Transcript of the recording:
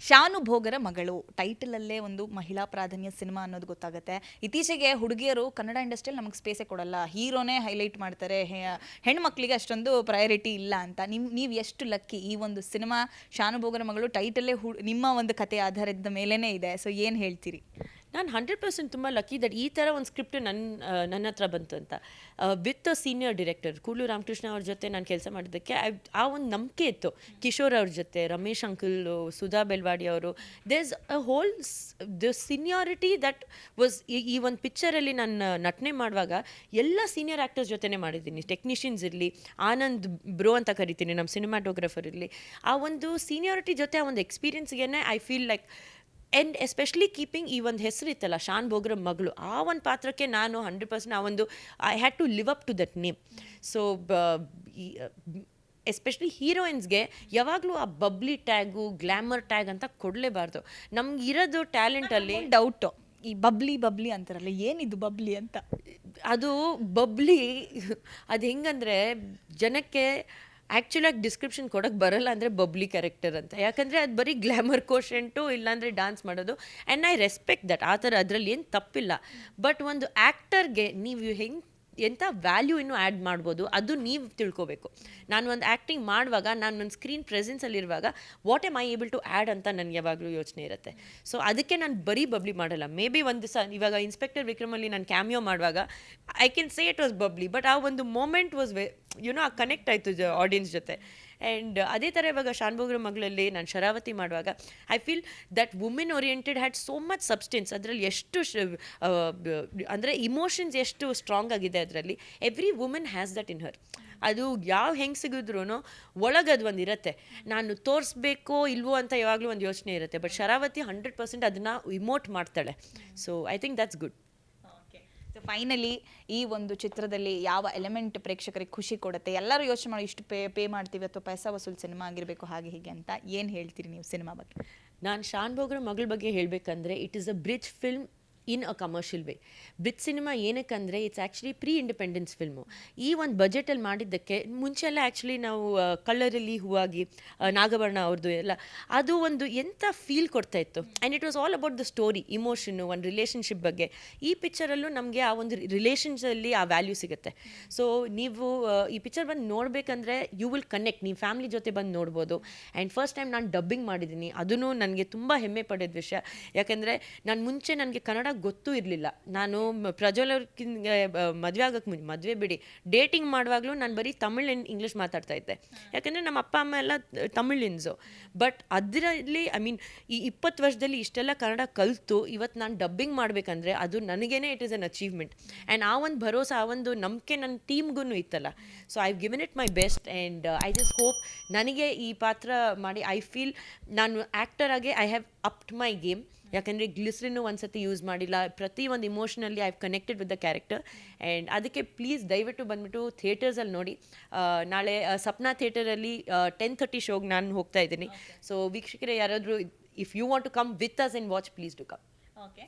ಶಾನು ಭೋಗರ ಮಗಳು. ಟೈಟಲಲ್ಲೇ ಒಂದು ಮಹಿಳಾ ಪ್ರಾಧಾನ್ಯ ಸಿನಿಮಾ ಅನ್ನೋದು ಗೊತ್ತಾಗುತ್ತೆ. ಇತ್ತೀಚೆಗೆ ಹುಡುಗಿಯರು ಕನ್ನಡ ಇಂಡಸ್ಟ್ರಿಯಲ್ಲಿ ನಮಗೆ ಸ್ಪೇಸೇ ಕೊಡಲ್ಲ. ಹೀರೋನೇ ಹೈಲೈಟ್ ಮಾಡ್ತಾರೆ. ಹೆಣ್ಮಕ್ಳಿಗೆ ಅಷ್ಟೊಂದು ಪ್ರಯಾರಿಟಿ ಇಲ್ಲ ಅಂತ. ನಿಮ್, ನೀವು ಎಷ್ಟು ಲಕ್ಕಿ ಈ ಒಂದು ಸಿನಿಮಾ ಶಾನುಭೋಗರ ಮಗಳು ಟೈಟಲ್ಲೇ ಹು, ನಿಮ್ಮ ಒಂದು ಕತೆ ಆಧಾರದ ಮೇಲೇ ಇದೆ. ಸೊ ಏನು ಹೇಳ್ತೀರಿ? ನಾನು ಹಂಡ್ರೆಡ್ ಪರ್ಸೆಂಟ್ ತುಂಬ ಲಕ್ಕಿ ದಟ್ ಈ ಥರ ಒಂದು ಸ್ಕ್ರಿಪ್ಟ್ ನನ್ನ ನನ್ನ ಹತ್ರ ಬಂತು ಅಂತ. With senior director Kudlu Ramakrishna ಅವ್ರ ಜೊತೆ ನಾನು ಕೆಲಸ ಮಾಡಿದ್ದಕ್ಕೆ, ಆ ಒಂದು ನಂಬಿಕೆ ಇತ್ತು. ಕಿಶೋರ್ ಅವ್ರ ಜೊತೆ, ರಮೇಶ್ ಅಂಕಲ್ ಸುಧಾ ಬೆಲ್ವಾಡಿ ಅವರು. This a whole the seniority that was ಈ ಒಂದು ಪಿಕ್ಚರಲ್ಲಿ ನಾನು ನಟನೆ ಮಾಡುವಾಗ ಎಲ್ಲ ಸೀನಿಯರ್ ಆ್ಯಕ್ಟರ್ಸ್ ಜೊತೆನೇ ಮಾಡಿದ್ದೀನಿ. ಟೆಕ್ನಿಷಿಯನ್ಸ್ ಇರಲಿ, ಆನಂದ್ ಬ್ರೋ ಅಂತ ಕರಿತೀನಿ ನಮ್ಮ ಸಿನಿಮಾಟೋಗ್ರಫರ್ ಇರಲಿ. ಆ ಒಂದು ಸೀನಿಯಾರಿಟಿ ಜೊತೆ ಆ ಒಂದು ಎಕ್ಸ್ಪೀರಿಯನ್ಸ್ಗೆ I feel like and especially keeping ಈ ಒಂದು ಹೆಸರಿತ್ತಲ್ಲ ಶಾನ್ ಬೋಗ್ರ ಮಗಳು ಆ ಒಂದು ಪಾತ್ರಕ್ಕೆ ನಾನು ಹಂಡ್ರೆಡ್ ಪರ್ಸೆಂಟ್ ಆ ಒಂದು I had to live up to that name so especially ಹೀರೋಯಿನ್ಸ್ಗೆ ಯಾವಾಗಲೂ ಆ ಬಬ್ಲಿ ಟ್ಯಾಗು ಗ್ಲ್ಯಾಮರ್ ಟ್ಯಾಗ್ ಅಂತ ಕೊಡಲೇಬಾರ್ದು. ನಮ್ಗೆ ಇರೋದು ಟ್ಯಾಲೆಂಟಲ್ಲಿ ಡೌಟು ಈ ಬಬ್ಲಿ ಬಬ್ಲಿ ಅಂತಾರಲ್ಲ ಏನಿದು ಬಬ್ಲಿ ಅಂತ? ಅದು ಬಬ್ಲಿ ಅದು ಹೆಂಗಂದರೆ ಜನಕ್ಕೆ ಆ್ಯಕ್ಚುಲಾಗಿ ಡಿಸ್ಕ್ರಿಪ್ಷನ್ ಕೊಡೋಕ್ಕೆ ಬರಲ್ಲ ಅಂದರೆ ಬಬ್ಲಿ ಕ್ಯಾರೆಕ್ಟರ್ ಅಂತ. ಯಾಕಂದರೆ ಅದು ಬರೀ ಗ್ಲ್ಯಾಮರ್ ಕೋಶೆಂಟು ಇಲ್ಲಾಂದರೆ ಡ್ಯಾನ್ಸ್ ಮಾಡೋದು. ಆ್ಯಂಡ್ ಐ ರೆಸ್ಪೆಕ್ಟ್ ದಟ್ ಆ ಥರ ಅದರಲ್ಲಿ ಏನು ತಪ್ಪಿಲ್ಲ. ಬಟ್ ಒಂದು ಆ್ಯಕ್ಟರ್ಗೆ ನೀವು ಹೆಂಗೆ ಎಂಥ ವ್ಯಾಲ್ಯೂ ಇನ್ನೂ ಆ್ಯಡ್ ಮಾಡ್ಬೋದು, ಅದು ನೀವು ತಿಳ್ಕೊಬೇಕು. ನಾನು ಒಂದು ಆ್ಯಕ್ಟಿಂಗ್ ಮಾಡುವಾಗ, ನಾನು ನನ್ನ screen ಪ್ರೆಸೆನ್ಸಲ್ಲಿರುವಾಗ what am I able to add ಅಂತ ನನಗೆ ಯಾವಾಗಲೂ ಯೋಚನೆ ಇರುತ್ತೆ. ಸೊ ಅದಕ್ಕೆ ನಾನು ಬರೀ ಬಬ್ಲಿ ಮಾಡಲ್ಲ. ಮೇ ಬಿ ಒಂದು ದಿವಸ ಇವಾಗ ಇನ್ಸ್ಪೆಕ್ಟರ್ ವಿಕ್ರಮಲ್ಲಿ ನಾನು ಕ್ಯಾಮಿಯೋ ಮಾಡುವಾಗ I can say it was bubbly but ಆ ಒಂದು moment was we you know connect ಆಯಿತು ಜ ಆಡಿಯನ್ಸ್ ಜೊತೆ. ಆ್ಯಂಡ್ ಅದೇ ಥರ ಇವಾಗ ಶಾನ್ಭೋಗ್ರ ಮಗಳಲ್ಲಿ ನಾನು ಶರಾವತಿ ಮಾಡುವಾಗ I feel that women oriented had so much substance ಅದರಲ್ಲಿ ಎಷ್ಟು ಅಂದರೆ ಇಮೋಷನ್ಸ್ ಎಷ್ಟು ಸ್ಟ್ರಾಂಗ್ ಆಗಿದೆ ಅದರಲ್ಲಿ. Every women has that in her ಅದು ಯಾವ ಹೆಂಗೆ ಸಿಗಿದ್ರು ಒಳಗೆ ಅದು ಒಂದು ಇರುತ್ತೆ. ನಾನು ತೋರಿಸ್ಬೇಕೋ ಇಲ್ವೋ ಅಂತ ಯಾವಾಗಲೂ ಒಂದು ಯೋಚನೆ ಇರುತ್ತೆ. ಬಟ್ ಶರಾವತಿ ಹಂಡ್ರೆಡ್ ಪರ್ಸೆಂಟ್ ಅದನ್ನು ಇಮೋಟ್ ಮಾಡ್ತಾಳೆ. So I think that's good finally ಈ ಒಂದು ಚಿತ್ರದಲ್ಲಿ ಯಾವ ಎಲಿಮೆಂಟ್ ಪ್ರೇಕ್ಷಕರಿಗೆ ಖುಷಿ ಕೊಡುತ್ತೆ, ಎಲ್ಲರೂ ಯೋಚನೆ ಮಾಡಿ ಇಷ್ಟು ಪೇ ಪೇ ಮಾಡ್ತೀವಿ ಅಥವಾ ಪೈಸಾ ವಸೂಲ್ ಸಿನಿಮಾ ಆಗಿರಬೇಕು ಹಾಗೆ ಹೀಗೆ ಅಂತ ಏನು ಹೇಳ್ತೀರಿ ನೀವು ಸಿನಿಮಾ ಬಗ್ಗೆ? ನಾನು ಶಾನ್ ಬೋಗ್ರ ಮಗಳ ಬಗ್ಗೆ ಹೇಳಬೇಕಂದ್ರೆ it is a bridge film in a commercial way bridge cinema ಏನಕ್ಕಂದರೆ it's actually pre independence film ಈ ಒಂದು ಬಜೆಟಲ್ಲಿ ಮಾಡಿದ್ದಕ್ಕೆ ಮುಂಚೆಲ್ಲ ಆ್ಯಕ್ಚುಲಿ ನಾವು ಕಲ್ಲರಲ್ಲಿ ಹೂವಾಗಿ ನಾಗವರ್ಣ ಅವ್ರದ್ದು ಎಲ್ಲ, ಅದು ಒಂದು ಎಂಥ ಫೀಲ್ ಕೊಡ್ತಾ ಇತ್ತು. And it was all about the story ಇಮೋಷನ್ನು ಒಂದು ರಿಲೇಷನ್ಶಿಪ್ ಬಗ್ಗೆ. ಈ ಪಿಕ್ಚರಲ್ಲೂ ನಮಗೆ ಆ ಒಂದು ರಿಲೇಷನ್ಸಲ್ಲಿ ಆ ವ್ಯಾಲ್ಯೂ ಸಿಗುತ್ತೆ. ಸೊ ನೀವು ಈ ಪಿಕ್ಚರ್ ಬಂದು ನೋಡಬೇಕಂದ್ರೆ ಯು ವಿಲ್ ಕನೆಕ್ಟ್ ನೀವು ಫ್ಯಾಮಿಲಿ ಜೊತೆ ಬಂದು ನೋಡ್ಬೋದು. ಆ್ಯಂಡ್ ಫಸ್ಟ್ ಟೈಮ್ ನಾನು ಡಬ್ಬಿಂಗ್ ಮಾಡಿದ್ದೀನಿ. ಅದೂ ನನಗೆ ತುಂಬ ಹೆಮ್ಮೆ ಪಡೆದ ವಿಷಯ. ಯಾಕೆಂದರೆ ನಾನು ಮುಂಚೆ ನನಗೆ ಕನ್ನಡ ಗೊತ್ತೂ ಇರಲಿಲ್ಲ. ನಾನು ಪ್ರಜ್ವಲ್ ಅವ್ರಕ್ಕಿಂತ ಮದುವೆ ಆಗೋಕ್ಕೆ ಮುಂಚೆ ಮದುವೆ ಬಿಡಿ. ಡೇಟಿಂಗ್ ಮಾಡುವಾಗಲೂ ನಾನು ಬರೀ ತಮಿಳ್ ಆ್ಯಂಡ್ ಇಂಗ್ಲೀಷ್ ಮಾತಾಡ್ತಾ ಇದ್ದೆ. ಯಾಕಂದರೆ ನಮ್ಮ ಅಪ್ಪ, ಅಮ್ಮ ಎಲ್ಲ ತಮಿಳಿನ್ಸು ಬಟ್ ಅದರಲ್ಲಿ, ಐ ಮೀನ್, ಈ ಇಪ್ಪತ್ತು ವರ್ಷದಲ್ಲಿ ಇಷ್ಟೆಲ್ಲ ಕನ್ನಡ ಕಲಿತು ಇವತ್ತು ನಾನು ಡಬ್ಬಿಂಗ್ ಮಾಡಬೇಕಂದ್ರೆ ಅದು ನನಗೇನೆ it is an achievement. And ಆ ಒಂದು ಭರೋಸೆ, ಆ ಒಂದು ನಂಬಿಕೆ ನನ್ನ ಟೀಮ್ಗೂ ಇತ್ತಲ್ಲ. So I given it my best and I just hope ನನಗೆ ಈ ಪಾತ್ರ ಮಾಡಿ, ಐ ಫೀಲ್ ನಾನು ಆ್ಯಕ್ಟರ್ ಆಗಿ, I have upped my game. ಯಾಕಂದರೆ ಗ್ಲಿಸ್ರಿನ್ನು ಒಂದ್ಸತಿ ಯೂಸ್ ಮಾಡಿಲ್ಲ. ಪ್ರತಿ ಒಂದು ಇಮೋಷನಲ್ಲಿ ಐ ಹ್ connected with the character and ಅದಕ್ಕೆ ಪ್ಲೀಸ್ ದಯವಿಟ್ಟು ಬಂದುಬಿಟ್ಟು ಥಿಯೇಟರ್ಸಲ್ಲಿ ನೋಡಿ. ನಾಳೆ ಸಪ್ನಾ ಥಿಯೇಟರಲ್ಲಿ ಟೆನ್ ಥರ್ಟಿ ಶೋಗೆ ನಾನು ಹೋಗ್ತಾ ಇದ್ದೀನಿ. ಸೊ ವೀಕ್ಷಕರೇ ಯಾರಾದರೂ if you want to come with us in watch please to come okay